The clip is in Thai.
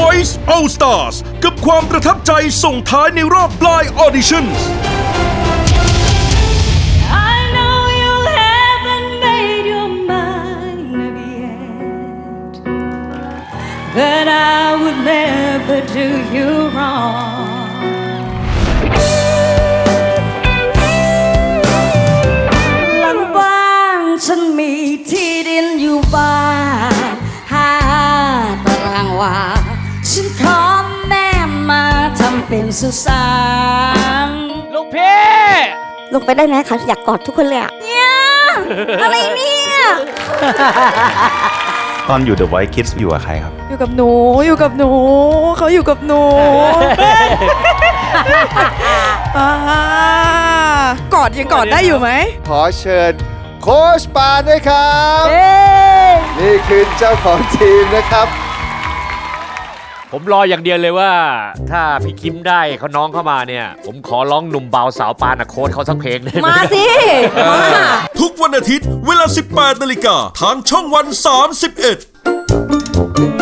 Voice All Stars กับความประทับใจส่งท้ายในรอบ Blind Auditions I know you haven't made your mind up yet, but I would never do you wrong. หลังบ้านฉันมีที่ดินอยู่บ้านห้าตารางวา ฉันขอแม่มาทำเป็นสุสานลูกพี่ลงไปได้ไหมคะอยากกอดทุกคนเลยอะเนี่ยอะไรเนี่ยตอนอยู่ The Voice Kids อยู่กับใครครับ อยู่กับหนูอยู่กับหนู เขาอยู่กับหนูอ่ากอดยังกอดได้อยู่ไหมขอเชิญโค้ชปานด้วยครับ นี่คือเจ้าของทีมนะครับ ผมรออย่างเดียวเลยว่า ถ้าพี่คิมได้เขาน้องเข้ามาเนี่ย ผมขอร้องหนุ่มเบาสาวปานอะโค้ดเขาสักเพลงได้ไหมมาสิ มา ทุกวันอาทิตย์เวลา 18นาฬิกาทางช่องวัน 31